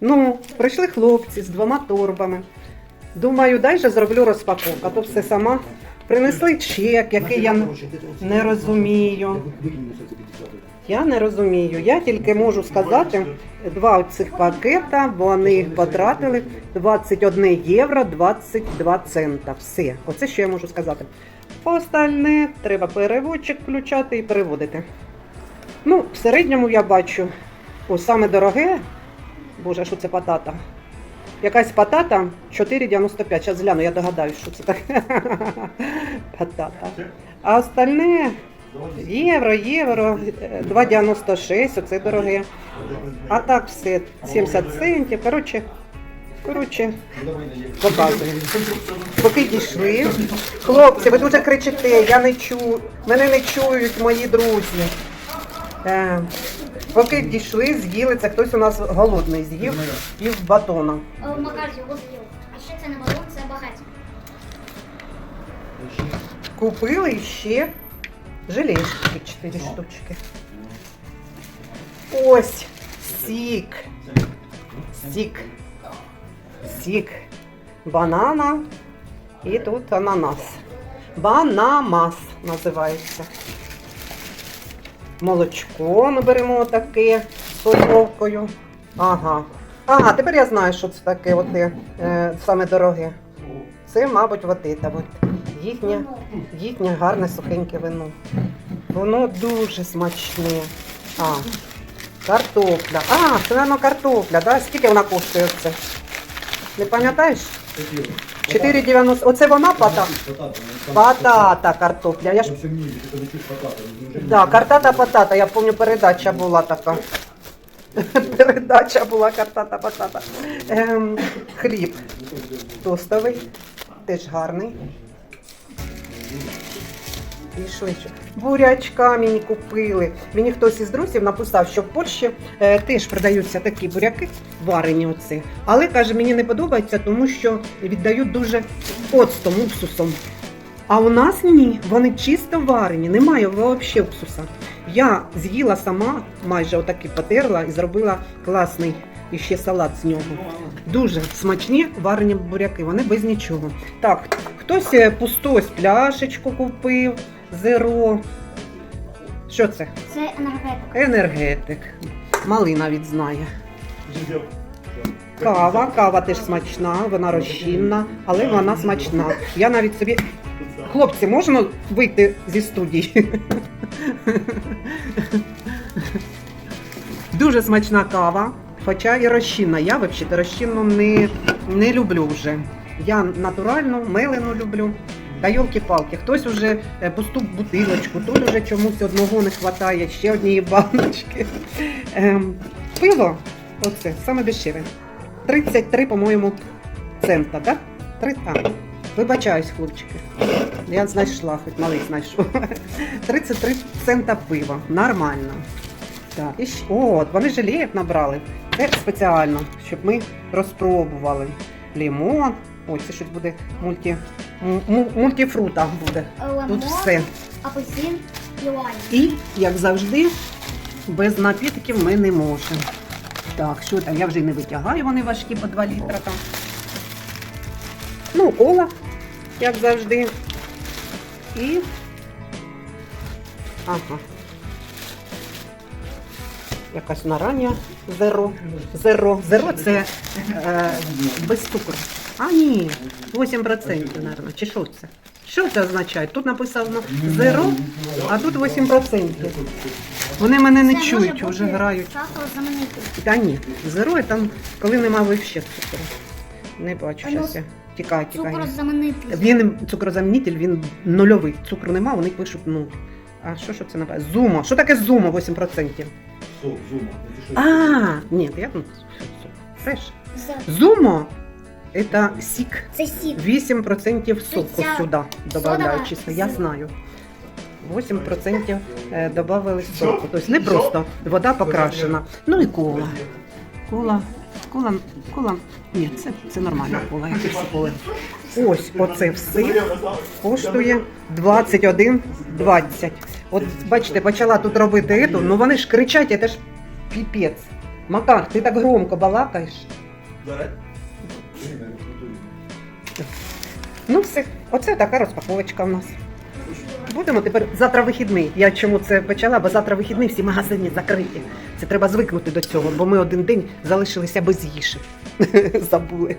Ну, прийшли хлопці з двома торбами. Думаю, дай же зроблю розпаковку, а то все сама. Принесли чек, який я не розумію. Я не розумію. Я тільки можу сказати, два цих пакета вони потратили 21 євро 22 цента. Все. Оце що я можу сказати. Остальне треба переводчик включати і переводити. Ну, в середньому я бачу, ось саме дороге, боже, що це патата? Якась патата 4,95. Зараз гляну, я догадаюсь, що це таке. Патата. А остальне євро, євро, е, 2,96, оце дороге. А так все 70 центів. Коротше, коротше, показую. Поки дійшли. Хлопці, ви дуже кричите, я не чую, мене не чують мої друзі. Поки дійшли, з'їли, це хтось у нас голодний з'їв, пів батона. Макар його з'їв. А ще це не балон, це багаті. Купили ще желешки 4 штучки. Ось сік. Сік. Сік. Банана. І тут ананас. Банамас називається. Молочко ми беремо таке з соловкою. Ага. Ага, тепер я знаю, що це таке, оте, е, саме дороге. Це, мабуть, от це от. Їхнє, їхнє гарне сухеньке вино. Воно дуже смачне. А, картопля. А, це, напевно, картопля, да? Скільки вона коштує це? Не пам'ятаєш? 4,90. Оце вона пата? Патата картопля. Я ж... Да, картата патата. Я пам'ятаю, передача була така. Передача була картата патата. Ем, хліб тостовий, теж гарний. Пішли. ще. Бурячка мені купили. Мені хтось із друзів написав, що в Польщі е, теж продаються такі буряки, варені оці. Але каже, мені не подобається, тому що віддають дуже оцтом, уксусом. А у нас ні, вони чисто варені, немає взагалі уксуса. Я з'їла сама, майже отаки потерла і зробила класний іще салат з нього. Дуже смачні варені буряки, вони без нічого. Так, хтось е, пустось пляшечку купив, зеро. Що це? Це енергетика. Енергетик. Малий навіть знає. Кава, кава теж смачна, вона розчинна, але вона смачна. Я навіть собі. Хлопці, можна вийти зі студії? Дуже смачна кава, хоча і розчинна. Я взагалі розчинну не, не люблю вже. Я натуральну, мелену люблю. Та йолки-палки, хтось вже е, пусту бутилочку, тут вже чомусь одного не вистачає, ще однієї баночки. Ем, пиво, оце, саме дешеве. 33, по-моєму, цента, так? Три там. Вибачаюсь, хлопчики. Я знайшла, хоч малий знайшов. 33 цента пива. Нормально. Так, і ще, от, вони жалієк набрали. Це спеціально, щоб ми розпробували. Лімон. Ой, це щось буде мульті, м- м- мультифрута буде. Лимон, Тут все. апельсин і лайм. І, як завжди, без напітків ми не можемо. Так, що там? Я вже не витягаю, вони важкі по 2 літра там. Ну, кола, як завжди. І. Ага. Якась нарання зеро. Зеро. Зеро це е, без цукру. А ні, 8%, мабуть. Чи що це? Що це означає? Тут написано зеро, а тут 8%. Вони мене не чують, вже грають. Сахарозамінитель. Та ні, зеро там, коли нема вообще цукру. Не бачу, ну, зараз я. Тікай, тікай. Цукрозамінитель. Він цукрозамінитель, він нульовий. Цукру нема, вони пишуть ну. А що ж це написано? Зумо. Що таке зумо 8%? Сок, зума. А, ні, я ну, фреш. З- Зумо це сік. Це сік. 8% соку Це сюди додають чисто, я знаю. 8% е, додали соку. Тобто не просто вода покрашена. Ну і кола. Кола. Кола, кола. Ні, це, це нормальна кола, як і всі коли. Ось оце все коштує 21,20. От бачите, почала тут робити ету, ну вони ж кричать, це ж піпець. Макар, ти так громко балакаєш. Ну все, оце така розпаковочка в нас. Будемо тепер завтра вихідний. Я чому це почала, бо завтра вихідний всі магазини закриті. Це треба звикнути до цього, бо ми один день залишилися без їжі. Забули.